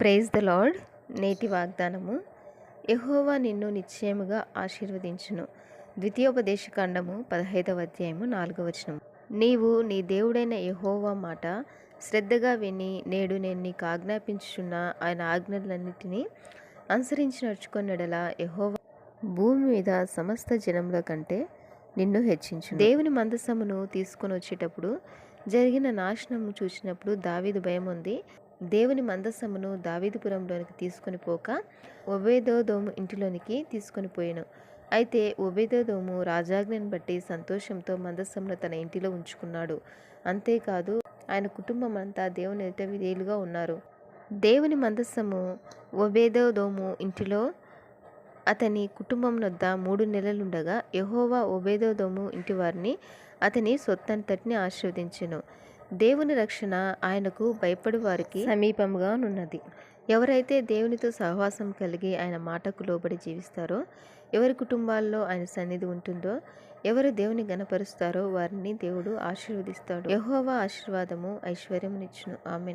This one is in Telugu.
ప్రేజ్ ద లార్డ్ నేటి వాగ్దానము. ఎహోవా నిన్ను నిశ్చయముగా ఆశీర్వదించును. ద్వితీయోపదేశ ఖండము పదహైదవ అధ్యాయము నాలుగవ వచనం నీవు నీ దేవుడైన ఎహోవా మాట శ్రద్ధగా విని నేడు నేను నీకు ఆజ్ఞాపించుచున్న ఆయన ఆజ్ఞలన్నిటినీ అనుసరించి నడుచుకున్నడలా ఎహోవా భూమి మీద సమస్త జనముల కంటే నిన్ను హెచ్చించు దేవుని మందసమును తీసుకొని వచ్చేటప్పుడు జరిగిన నాశనము చూసినప్పుడు దావీదు భయం ఉంది దేవుని మందసమును దావీదుపురంలోనికి తీసుకొని పోక ఒబేదోదోము ఇంటిలోనికి తీసుకొని పోయాను. అయితే ఒబేదోదోము రాజాజ్ఞను బట్టి సంతోషంతో మందసమును తన ఇంటిలో ఉంచుకున్నాడు. అంతేకాదు ఆయన కుటుంబం అంతా దేవుని ఎదుట విధేయులుగా ఉన్నారు. దేవుని మందస్సము ఒబేదోదోము ఇంటిలో అతని కుటుంబం వద్ద మూడు నెలలుండగా యహోవా ఒబేదోదోము ఇంటి వారిని అతని సొత్తంతటిని ఆశీర్వదించెను. దేవుని రక్షణ ఆయనకు భయపడి వారికి సమీపంగా ఉన్నది ఎవరైతే దేవునితో సహవాసం కలిగి ఆయన మాటకు లోబడి జీవిస్తారో ఎవరి కుటుంబాల్లో ఆయన సన్నిధి ఉంటుందో ఎవరు దేవుని గనపరుస్తారో వారిని దేవుడు ఆశీర్వదిస్తాడు. యెహోవా ఆశీర్వాదము ఐశ్వర్యమునిచ్చును. ఆమెన్.